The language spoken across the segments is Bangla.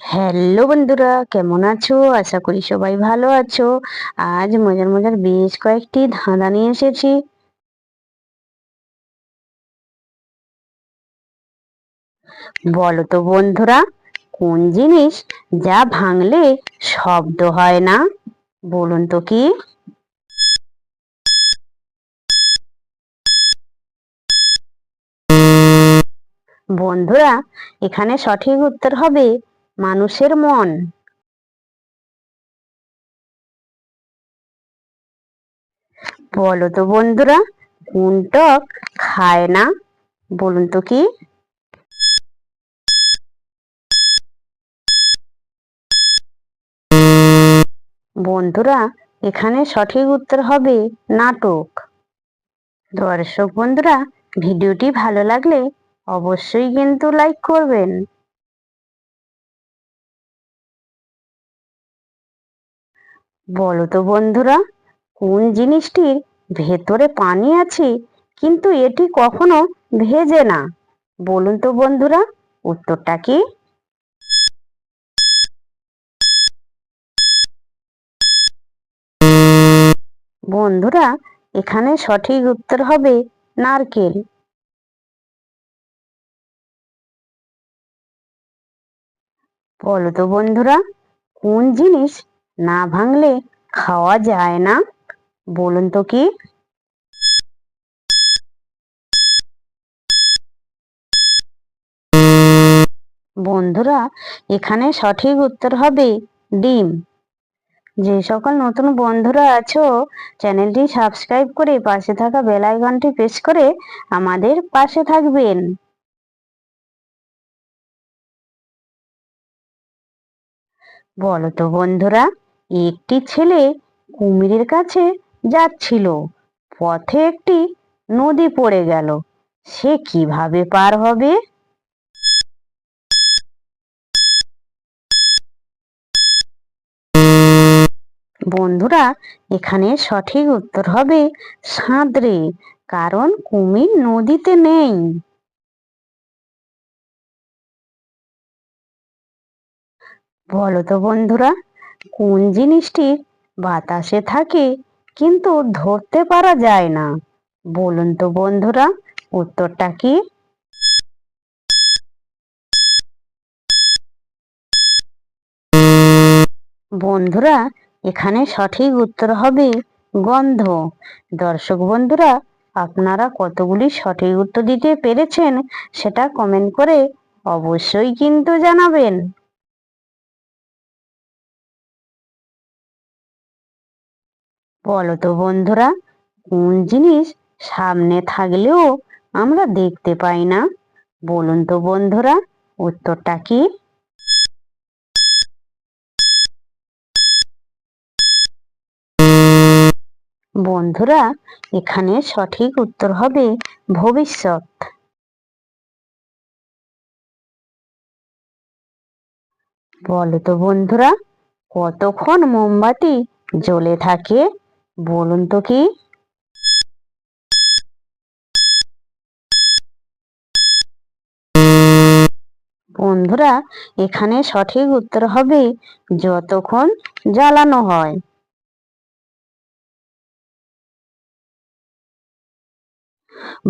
হ্যালো বন্ধুরা, কেমন আছো? আশা করি সবাই ভালো আছো। আজ মজার মজার বেশ কয়েকটি ধাঁধা নিয়ে এসেছি। বলো তো বন্ধুরা, কোন জিনিস যা ভাঙলে শব্দ হয় না? বলুন তো কি? বন্ধুরা, এখানে সঠিক উত্তর হবে মানুষের মন। বলো তো বন্ধুরা কোন টক খায় না, বলুন তো কি? বন্ধুরা, এখানে সঠিক উত্তর হবে নাটক। দর্শক বন্ধুরা, ভিডিওটি ভালো লাগলে অবশ্যই কিন্তু লাইক করবেন। বলো তো বন্ধুরা, কোন জিনিসটির ভেতরে পানি আছে, কিন্তু এটি কখনো ভেজে না? বলুন তো বন্ধুরা, উত্তরটা কি? বন্ধুরা, এখানে সঠিক উত্তর হবে নারকেল। বলো তো বন্ধুরা, কোন জিনিস না ভাঙলে খাওয়া যায় না। বলুন তো কি? বন্ধুরা, এখানে সঠিক উত্তর হবে ডিম। যে সকল নতুন বন্ধুরা আছো, চ্যানেলটি সাবস্ক্রাইব করে পাশে থাকা বেল আইকনটি প্রেস করে আমাদের পাশে থাকবেন। বলো তো বন্ধুরা, একটি ছেলে কুমিরের কাছে যাচ্ছিল। পথে একটি নদী পড়ে গেল। সে কীভাবে পার হবে? বন্ধুরা, এখানে সঠিক উত্তর হবে সাঁতরে, কারণ কুমির নদীতে নেই। বলো তো বন্ধুরা, কোন জিনিসটি বাতাসে থাকে কিন্তু ধরতে পারা যায় না? বলুন তো বন্ধুরা, উত্তরটা কি? বন্ধুরা, এখানে সঠিক উত্তর হবে গন্ধ। দর্শক বন্ধুরা, আপনারা কতগুলি সঠিক উত্তর দিতে পেরেছেন সেটা কমেন্ট করে অবশ্যই কিন্তু জানাবেন। বলো তো বন্ধুরা, কোন জিনিস সামনে থাকলেও আমরা দেখতে পাই না? বলুন তো বন্ধুরা, উত্তরটা কি? বন্ধুরা, এখানে সঠিক উত্তর হবে ভবিষ্যৎ। বলো তো বন্ধুরা, কতক্ষণ মোমবাতি জ্বলে থাকে? বলুন তো কি? বন্ধুরা, এখানে সঠিক উত্তর হবে যতক্ষণ জ্বালানো হয়।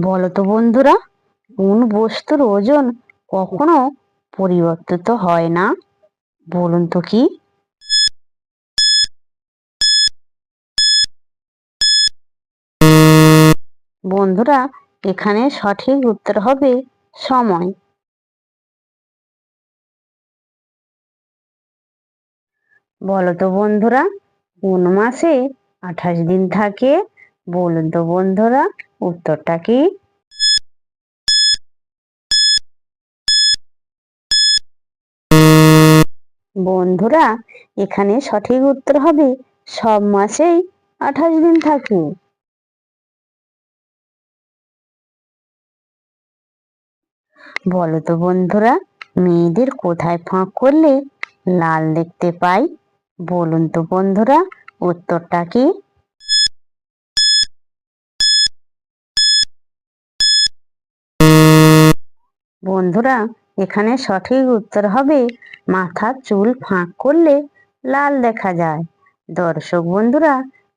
বলো তো বন্ধুরা, কোন বস্তুর ওজন কখনো পরিবর্তিত হয় না? বলুন তো কি? বন্ধুরা, এখানে সঠিক উত্তর হবে সময়। বলো তো বন্ধুরা, কোন মাসে আঠাশ দিন থাকে? বলুন তো বন্ধুরা, উত্তরটা কি? বন্ধুরা, এখানে সঠিক উত্তর হবে, সব মাসেই আঠাশ দিন থাকে। বলো তো বন্ধুরা, মেয়েদের কোথায় ফাঁক করলে লাল দেখতে পাই? বলুন তো বন্ধুরা, উত্তরটা কি? বন্ধুরা, এখানে সঠিক উত্তর হবে, মাথার চুল ফাঁক করলে লাল দেখা যায়। দর্শক বন্ধুরা